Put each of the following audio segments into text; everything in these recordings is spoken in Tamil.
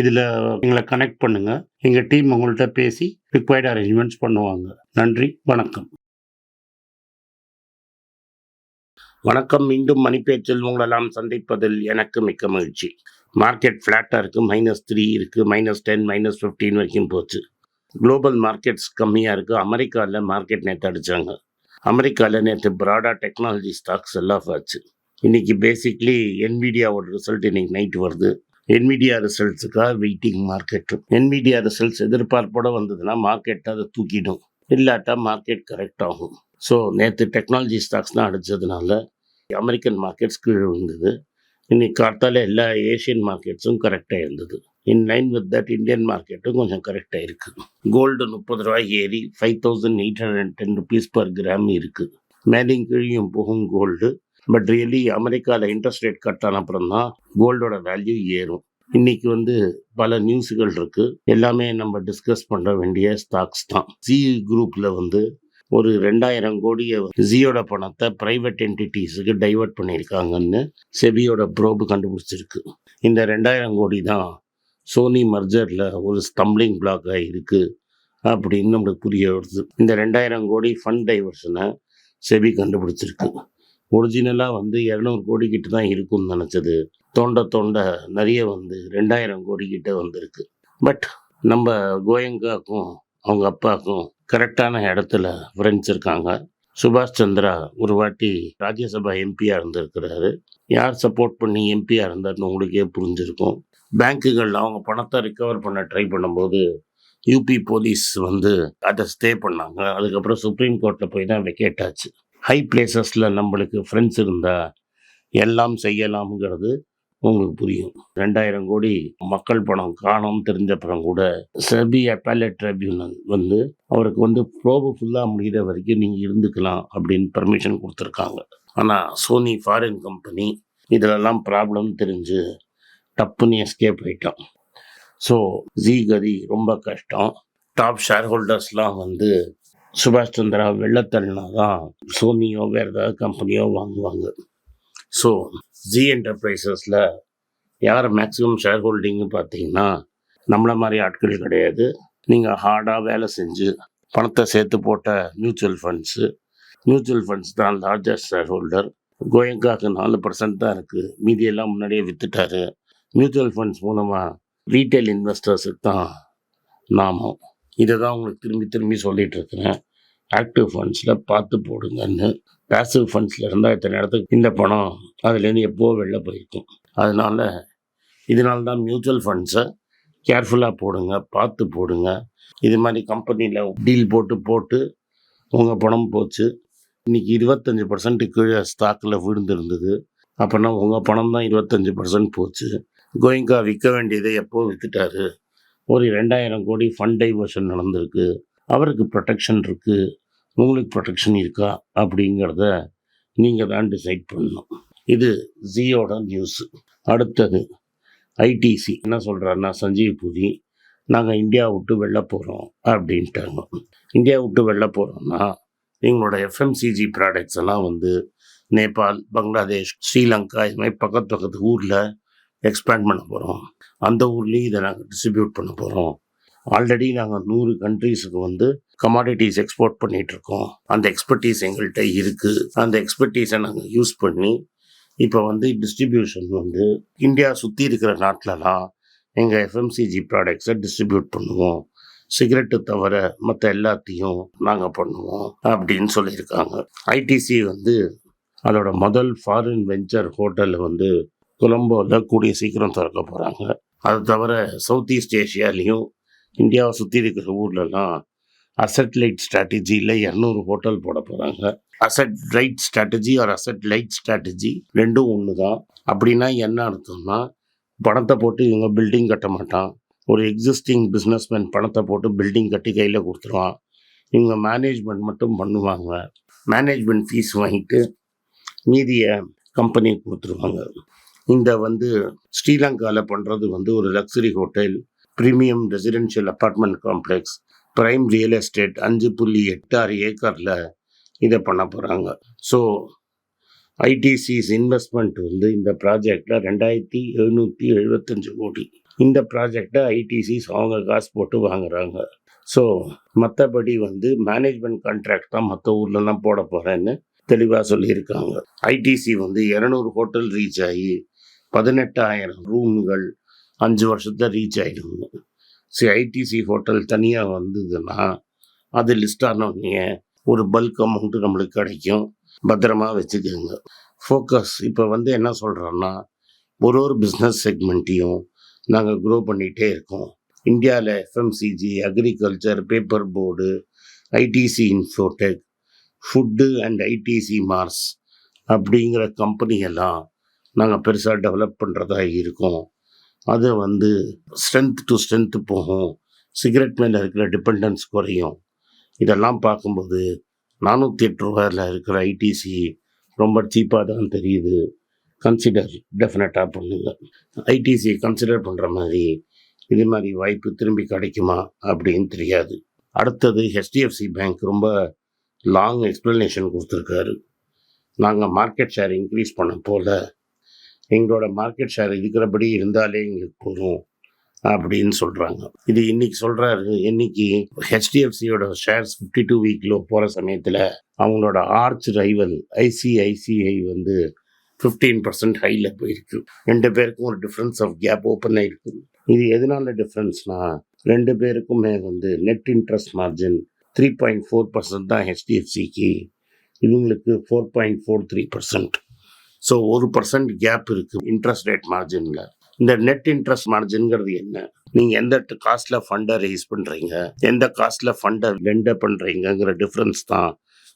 இதில் எங்களை கனெக்ட் பண்ணுங்கள் எங்கள் டீம் உங்கள்கிட்ட பேசி ரிக்வயர்டு அரேஞ்ச்மெண்ட்ஸ் பண்ணுவாங்க. நன்றி வணக்கம். வணக்கம் மீண்டும் மணிப்பேச்சில் உங்களெல்லாம் சந்திப்பதில் எனக்கு மிக்க மகிழ்ச்சி. மார்க்கெட் ஃப்ளாட்டாக இருக்குது மைனஸ் த்ரீ இருக்குது மைனஸ் டென் மைனஸ் ஃபிஃப்டீன் வரைக்கும் போச்சு. குளோபல் மார்க்கெட்ஸ் கம்மியாக இருக்குது அமெரிக்காவில் மார்க்கெட் நேற்று அடித்தாங்க அமெரிக்காவில் நேற்று ப்ராடாக டெக்னாலஜி ஸ்டாக்ஸ் எல்லாம் ஆச்சு. இன்றைக்கி பேசிக்லி என்விடியாவோட ரிசல்ட் இன்றைக்கி நைட் வருது. என்விடியா ரிசல்ட்ஸுக்காக வெயிட்டிங் மார்க்கெட்டு என்விடியா ரிசல்ட்ஸ் எதிர்பார்ப்போட வந்ததுன்னா மார்க்கெட் அதை தூக்கிடும். இல்லாட்டா மார்க்கெட் கரெக்ட் ஆகும். ஸோ நேற்று டெக்னாலஜி ஸ்டாக்ஸ் தான் அடித்ததுனால அமெரிக்கன் மார்க்கெட்ஸ் கீழே விழுந்தது. இன்னைக்கு காத்தால எல்லா ஏஷியன் மார்க்கெட்ஸும் கரெக்டாக இருந்தது. In line with that Indian மார்க்கெட்டும் கொஞ்சம் கரெக்டாக இருக்குது கோல்டு முப்பது ரூபாய் ஏறி five thousand eight hundred and ten rupees per gram இருக்குது மேலேயும் கீழியும் போகும் கோல்டு பட் ரியலி அமெரிக்காவில் இன்ட்ரெஸ்ட் ரேட் கட் ஆன அப்புறம் தான் கோல்டோட வேல்யூ ஏறும். இன்னைக்கு வந்து பல நியூஸுகள் இருக்கு. எல்லாமே நம்ம டிஸ்கஸ் பண்ண வேண்டிய ஸ்டாக்ஸ் தான். ஜி குரூப்ல வந்து ஒரு ரெண்டாயிரம் கோடியை ஜியோட பணத்தை ப்ரைவேட் என்டிட்டிஸுக்கு டைவர்ட் பண்ணியிருக்காங்கன்னு செபியோட ப்ரோபு கண்டுபிடிச்சிருக்கு. இந்த ரெண்டாயிரம் கோடி தான் சோனி மர்ஜரில் ஒரு ஸ்டம்பிளிங் பிளாக்காக இருக்குது அப்படின்னு நம்மளுக்கு புரிய வருது. இந்த ரெண்டாயிரம் கோடி ஃபண்ட் டைவர்ஷனை செபி கண்டுபிடிச்சிருக்கு. ஒரிஜினலாக வந்து இரநூறு கோடி கிட்ட தான் இருக்கும்னு நினச்சது. தோண்ட தோண்ட நிறைய வந்து ரெண்டாயிரம் கோடி கிட்ட வந்திருக்கு. பட் நம்ம கோயங்காக்கும் அவங்க அப்பாவுக்கும் கரெக்டான இடத்துல ஃப்ரெண்ட்ஸ் இருக்காங்க. சுபாஷ் சந்திரா ஒரு வாட்டி ராஜ்யசபா எம்பியாக இருந்திருக்கிறாரு. யார் சப்போர்ட் பண்ணி எம்பியாக இருந்தார்னு உங்களுக்கே புரிஞ்சிருக்கும். பேங்க்குகள் அவங்க பணத்தை ரிக்கவர் பண்ண ட்ரை பண்ணும்போது யூபி போலீஸ் வந்து அதை ஸ்டே பண்ணாங்க. அதுக்கப்புறம் சுப்ரீம் கோர்ட்டில் போய் தான் வெக்கேட் ஆச்சு ஹை பிளேசஸில் நம்மளுக்கு ஃப்ரெண்ட்ஸ் இருந்தால் எல்லாம் செய்யலாம்ங்கிறது உங்களுக்கு புரியும். ரெண்டாயிரம் கோடி மக்கள் பணம் காணும் தெரிஞ்சப்புறம் கூட செபி அப்பேலட் ட்ரிபியூனல் வந்து அவருக்கு வந்து ப்ரோபு ஃபுல்லாக முடிகிற வரைக்கும் நீங்கள் இருந்துக்கலாம் அப்படின்னு பர்மிஷன் கொடுத்துருக்காங்க. ஆனால் சோனி ஃபாரின் கம்பெனி இதிலெல்லாம் ப்ராப்ளம் தெரிஞ்சு டப்புன்னு எஸ்கேப் ஆயிட்டோம் ஸோ ஜி கதி ரொம்ப கஷ்டம். டாப் ஷேர் ஹோல்டர்ஸ்லாம் வந்து சுபாஷ் சந்திரா வெள்ளத்தள்ளினா தான் சோனியோ வேறு ஏதாவது கம்பெனியோ வாங்குவாங்க. ஸோ ஜி என்டர்பிரைசஸில் யார் மேக்ஸிமம் ஷேர் ஹோல்டிங்னு பார்த்தீங்கன்னா நம்மளை மாதிரி ஆட்கள் கிடையாது. நீங்கள் ஹார்டாக வேலை செஞ்சு பணத்தை சேர்த்து போட்ட மியூச்சுவல் ஃபண்ட்ஸு மியூச்சுவல் ஃபண்ட்ஸ் தான் லார்ஜஸ்ட் ஷேர் ஹோல்டர் கோயங்காக்கு நாலு பர்சன்ட் தான் இருக்குது மீதியெல்லாம் முன்னாடியே விற்றுட்டாரு மியூச்சுவல் ஃபண்ட்ஸ் மூலமாக ரீட்டைல் இன்வெஸ்டர்ஸுக்கு தான் நாமம். இதை தான் உங்களுக்கு திரும்பி திரும்பி சொல்லிட்டு இருக்கிறேன். ஆக்டிவ் ஃபண்ட்ஸில் பார்த்து போடுங்கன்னு. பேசிவ் ஃபண்ட்ஸில் இருந்தால் இத்தனை இடத்துக்கு இந்த பணம் அதுலேருந்து எப்போ வெளில போயிருக்கும். அதனால இதனால தான் மியூச்சுவல் ஃபண்ட்ஸை கேர்ஃபுல்லாக போடுங்க பார்த்து போடுங்க. இது மாதிரி கம்பெனியில் டீல் போட்டு போட்டு உங்கள் பணம் போச்சு. இன்னைக்கு இருபத்தஞ்சி பர்சன்ட்டு கீழே ஸ்டாக்கில் விழுந்திருந்தது. அப்போனா உங்கள் பணம் தான் இருபத்தஞ்சி பர்சன்ட் போச்சு. கோயிங்கா விற்க வேண்டியதை எப்போ விற்றுட்டாரு ஒரு ரெண்டாயிரம் கோடி ஃபண்ட் டைவர்ஷன் நடந்திருக்கு. அவருக்கு ப்ரொடெக்ஷன் இருக்குது உங்களுக்கு ப்ரொடெக்ஷன் இருக்கா? அப்படிங்கிறத நீங்கள் தான் டிசைட் பண்ணணும். இது ஜியோட நியூஸு அடுத்தது ஐடிசி என்ன சொல்கிறாருன்னா சஞ்சீவ் புரி நாங்கள் இந்தியா விட்டு வெளில போகிறோம் அப்படின்ட்டாங்க. இந்தியா விட்டு வெளில போகிறோம்னா எங்களோட எஃப்எம்சிஜி ப்ராடக்ட்ஸ் எல்லாம் வந்து நேபாள் பங்களாதேஷ் ஸ்ரீலங்கா இது மாதிரி பக்கத்து பக்கத்து ஊரில் எக்ஸ்பேண்ட் பண்ண போகிறோம் அந்த ஊர்லேயும் இதை நாங்கள் டிஸ்ட்ரிபியூட் பண்ண போகிறோம் ஆல்ரெடி நாங்கள் நூறு கண்ட்ரீஸுக்கு வந்து கமாடிட்டிஸ் எக்ஸ்போர்ட் பண்ணிகிட்ருக்கோம் அந்த எக்ஸ்பர்டீஸ் எங்கள்கிட்ட இருக்குது அந்த எக்ஸ்பர்டீஸை நாங்கள் யூஸ் பண்ணி இப்போ வந்து டிஸ்ட்ரிபியூஷன் வந்து இந்தியா சுற்றி இருக்கிற நாட்டிலலாம் எங்கள் எஃப்எம்சிஜி ப்ராடக்ட்ஸை டிஸ்ட்ரிபியூட் பண்ணுவோம். சிகரெட்டு தவிர மற்ற எல்லாத்தையும் நாங்கள் பண்ணுவோம் அப்படின்னு சொல்லியிருக்காங்க. ஐடிசி வந்து அதோட முதல் ஃபாரின் வெஞ்சர் ஹோட்டலில் வந்து கொலம்போவில் கூடிய சீக்கிரம் திறக்க போகிறாங்க அது தவிர சவுத் ஈஸ்ட் ஏஷியாலையும் இந்தியாவை சுற்றி இருக்கிற ஊர்லலாம் அசட் லைட் ஸ்ட்ராட்டஜியில் இரநூறு ஹோட்டல் போட போகிறாங்க asset right strategy or asset light strategy ரெண்டும் ஒன்று தான் அப்படின்னா என்ன அர்த்தம்னா பணத்தை போட்டு இவங்க பில்டிங் கட்ட மாட்டான். ஒரு எக்ஸிஸ்டிங் பிஸ்னஸ்மேன் பணத்தை போட்டு பில்டிங் கட்டி கையில் கொடுத்துருவான். இவங்க மேனேஜ்மெண்ட் மட்டும் பண்ணுவாங்க. மேனேஜ்மெண்ட் ஃபீஸ் வாங்கிட்டு மீதியை கம்பெனி கொடுத்துருவாங்க. இந்த வந்து ஸ்ரீலங்காவில் பண்ணுறது வந்து ஒரு luxury hotel premium residential apartment complex prime real estate அஞ்சு புள்ளி எட்டு ஆறு ஏக்கரில் இதை பண்ண போகிறாங்க ஸோ ஐடிசிஸ் இன்வெஸ்ட்மெண்ட் வந்து இந்த ப்ராஜெக்டில் ரெண்டாயிரத்தி எழுநூற்றி எழுபத்தஞ்சு கோடி. இந்த ப்ராஜெக்டை ஐடிசிஸ் அவங்க காசு போட்டு வாங்குறாங்க. ஸோ மற்றபடி வந்து மேனேஜ்மெண்ட் கான்ட்ராக்ட் தான் மற்ற ஊர்லலாம் போட போகிறேன்னு தெளிவாக சொல்லியிருக்காங்க. ஐடிசி வந்து இரநூறு ஹோட்டல் ரீச் ஆகி பதினெட்டாயிரம் ரூம்கள் அஞ்சு வருஷத்தை ரீச் ஆகிடுங்க சரி ஐடிசி ஹோட்டல் தனியாக வந்ததுன்னா அது லிஸ்ட் ஆனோடனே ஒரு பல்க் அமௌண்ட்டு நம்மளுக்கு கிடைக்கும். பத்திரமா வச்சுக்கோங்க. ஃபோக்கஸ் இப்போ வந்து என்ன சொல்கிறோன்னா ஒரு ஒரு பிஸ்னஸ் செக்மெண்ட்டையும் நாங்கள் க்ரோ பண்ணிகிட்டே இருக்கோம். இந்தியாவில் FMCG agriculture paper board ITC Infotech food and ITC Mars அப்படிங்கிற கம்பெனியெல்லாம் நாங்கள் பெருசாக டெவலப் பண்ணுறதா இருக்கோம். அது வந்து ஸ்ட்ரென்த் டு ஸ்ட்ரென்த்து போகும். சிகரெட் மேலே இருக்கிற டிபெண்டன்ஸ் குறையும். இதெல்லாம் பார்க்கும்போது நானூற்றி எட்டு ரூபாயில் இருக்கிற ஐடிசி ரொம்ப சீப்பாக தான் தெரியுது. கன்சிடர் டெஃபினட்டாக பண்ணுங்க. ஐடிசி கன்சிடர் பண்ணுற மாதிரி இது மாதிரி வாய்ப்பு திரும்பி கிடைக்குமா அப்படின்னு தெரியாது. அடுத்தது ஹெச்டிஎஃப்சி பேங்க் ரொம்ப லாங் எக்ஸ்ப்ளனேஷன் கொடுத்துருக்காரு. நாங்கள் மார்க்கெட் ஷேர் இன்க்ரீஸ் பண்ண போல எங்களோட மார்க்கெட் ஷேர் இருக்கிறபடி இருந்தாலே எங்களுக்கு போதும் அப்படின்னு சொல்கிறாங்க இது இன்னைக்கு சொல்கிறாரு இன்னைக்கு ஹெச்டிஎஃப்சியோட ஷேர்ஸ் ஃபிஃப்டி டூ வீக்கில் போகிற சமயத்தில் அவங்களோட ஆர்ச் ரைவல் ஐசிஐசிஐ வந்து ஃபிஃப்டீன் பர்சன்ட் ஹையில் போயிருக்கு. ரெண்டு பேருக்கும் ஒரு டிஃப்ரென்ஸ் ஆஃப் கேப் ஓப்பன் ஆகிருக்கு இது எதனால டிஃப்ரென்ஸ்னா ரெண்டு பேருக்குமே வந்து net interest margin three point four percent தான் ஹெச்டிஎஃப்சிக்கு இவங்களுக்கு four point four three percent so ஒரு பர்சன்ட் கேப் இருக்குது இன்ட்ரெஸ்ட் ரேட் மார்ஜினில் இந்த நெட் இன்ட்ரெஸ்ட் மார்ஜின்ங்கிறது என்ன? நீங்கள் எந்த காஸ்ட்டில் ஃபண்டை ரைஸ் பண்ணுறீங்க எந்த காஸ்ட்டில் ஃபண்டை லெண்டர் பண்ணுறீங்கங்கிற டிஃப்ரென்ஸ் தான்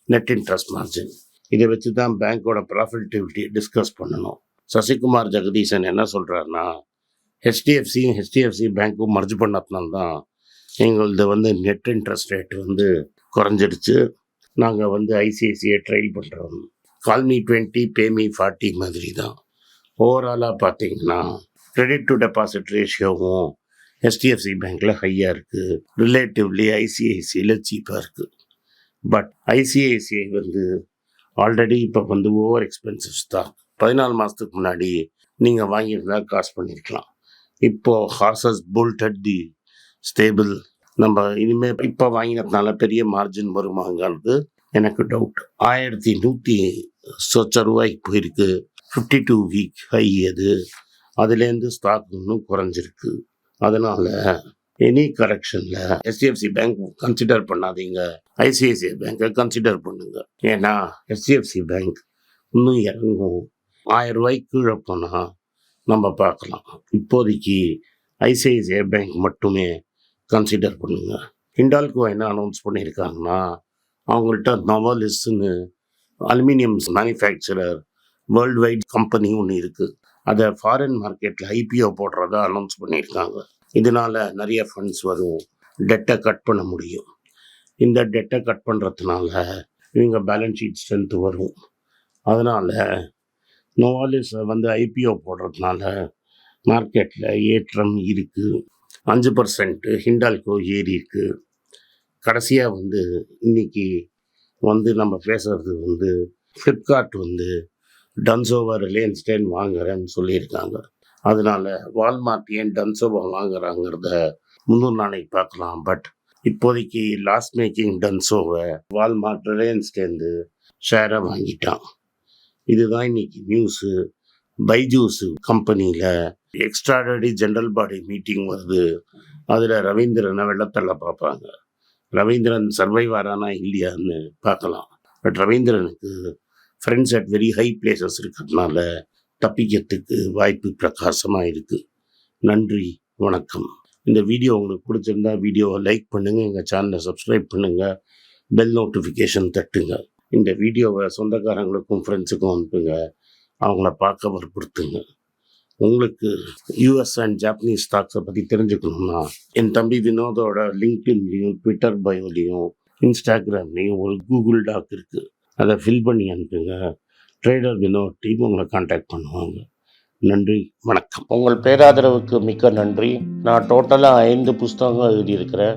நெட் இன்ட்ரெஸ்ட் மார்ஜின் இதை வச்சு தான் பேங்க்கோட ப்ராஃபிட்டிவிட்டி டிஸ்கஸ் பண்ணணும். சசிகுமார் ஜெகதீசன் என்ன சொல்கிறாருன்னா ஹெச்டிஎஃப்சியும் ஹெச்டிஎஃப்சி பேங்க்கும் மர்ஜ் பண்ணதுனால தான் எங்களது வந்து நெட் இன்ட்ரெஸ்ட் ரேட் வந்து குறைஞ்சிடுச்சு. நாங்கள் வந்து ஐசிஐசிஐ ட்ரைல் பண்ணுறோம் கால்மி டுவெண்ட்டி பேமி ஃபார்ட்டி மாதிரி தான். ஓவராலாக பார்த்தீங்கன்னா கிரெடிட் டு டெபாசிட் ரேஷியோவும் ஹெச்டிஎஃப்சி பேங்க்கில் ஹையாக இருக்குது ரிலேட்டிவ்லி ஐசிஐசியில் சீப்பாக இருக்குது பட் ஐசிஐசிஐ வந்து ஆல்ரெடி இப்போ வந்து ஓவர் எக்ஸ்பென்சிவ்ஸ் தான். பதினாலு மாதத்துக்கு முன்னாடி நீங்கள் வாங்கியிருந்தா காசு பண்ணியிருக்கலாம் இப்போது ஹார்சஸ் புல்டட் தி ஸ்டேபிள் நம்ம இனிமேல் இப்போ வாங்கினதுனால பெரிய மார்ஜின் வருமாங்கிறது எனக்கு டவுட் ஆயிரத்தி நூற்றி சொச்ச ரூபாய்க்கு போயிருக்கு. ஃபிஃப்டி டூ வீக் ஹை அது. அதுலேருந்து ஸ்டாக் இன்னும் குறைஞ்சிருக்கு. அதனால் எனி கரெக்ஷனில் ஹெச்டிஎஃப்சி பேங்க் கன்சிடர் பண்ணாதீங்க. ஐசிஐசிஐ பேங்க்கை கன்சிடர் பண்ணுங்க. ஏன்னா ஹெச்டிஎஃப்சி பேங்க் இன்னும் இறங்கும். ஆயிரம் ரூபாய்க்கு கீழே போனால் நம்ம பார்க்கலாம். இப்போதைக்கு ஐசிஐசிஐ பேங்க் மட்டுமே கன்சிடர் பண்ணுங்கள் ஹிண்டால்கோ என்ன அனௌன்ஸ் பண்ணியிருக்காங்கன்னா அவங்கள்ட்ட நவாலிஸ்ன்னு aluminium manufacturer world wide company ஒன்று இருக்குது அதை ஃபாரின் மார்க்கெட்டில் ஐபிஓ போடுறதா அனௌன்ஸ் பண்ணியிருக்காங்க. இதனால் நிறைய ஃபண்ட்ஸ் வரும். டெட்டை கட் பண்ண முடியும். இந்த டெட்டை கட் பண்ணுறதுனால இவங்க பேலன்ஸ் ஷீட் ஸ்ட்ரென்த் வரும். அதனால் நோவாலிஸ் வந்து ஐபிஓ போடுறதுனால மார்க்கெட்டில் ஏற்றம் இருக்குது அஞ்சு பர்சன்ட்டு ஹிண்டால்கோ ஏறி இருக்குது கடைசியாக வந்து இன்னைக்கு வந்து நம்ம பேசுகிறது வந்து ஃப்ளிப்கார்ட் வந்து டன்சோவா ரிலையன்ஸ் டென் வாங்குறேன்னு சொல்லியிருக்காங்க. அதனால வால்மார்ட் ஏன் டன்சோவா வாங்குறாங்கிறத முன்னூறு நாளைக்கு பார்க்கலாம். பட் இப்போதைக்கு லாஸ்ட் மேக்கிங் டன்சோவை வால்மார்ட் ரிலையன்ஸ் டேந்து ஷேரை வாங்கிட்டான். இதுதான் இன்னைக்கு நியூஸு பைஜூஸ் கம்பெனியில் எக்ஸ்ட்ராடரி ஜென்ரல் பாடி மீட்டிங் வருது. அதில் ரவீந்திரனை வெள்ளத்தில் பார்ப்பாங்க. ரவீந்திரன் சர்வைவாரானா இல்லையான்னு பார்க்கலாம். But ரவீந்திரனுக்கு friends at very high places இருக்கிறதுனால தப்பிக்கிறதுக்கு வாய்ப்பு பிரகாசமாக இருக்குது நன்றி வணக்கம். இந்த வீடியோ உங்களுக்கு பிடிச்சிருந்தா வீடியோவை லைக் பண்ணுங்கள் எங்கள் சேனலை சப்ஸ்கிரைப் பண்ணுங்கள் பெல் நோட்டிஃபிகேஷன் தட்டுங்க. இந்த வீடியோவை சொந்தக்காரங்களுக்கும் ஃப்ரெண்ட்ஸுக்கும் அனுப்புங்க அவங்கள பார்க்க வற்புறுத்துங்க. உங்களுக்கு யூஎஸ் அண்ட் ஜாப்பனீஸ் ஸ்டாக்ஸை பற்றி தெரிஞ்சுக்கணும்னா என் தம்பி வினோதோட லிங்க்டின்லேயும் ட்விட்டர் பயோலையும் இன்ஸ்டாகிராம்லேயும் ஒரு கூகுள் டாக் இருக்குது அதை ஃபில் பண்ணி அனுப்புங்க. ட்ரேடர் வினோத் டீம் உங்களை காண்டாக்ட் பண்ணுவாங்க. நன்றி வணக்கம். உங்கள் பேராதரவுக்கு மிக்க நன்றி. நான் டோட்டலாக ஐந்து புஸ்தகங்கள் எழுதியிருக்கிறேன்.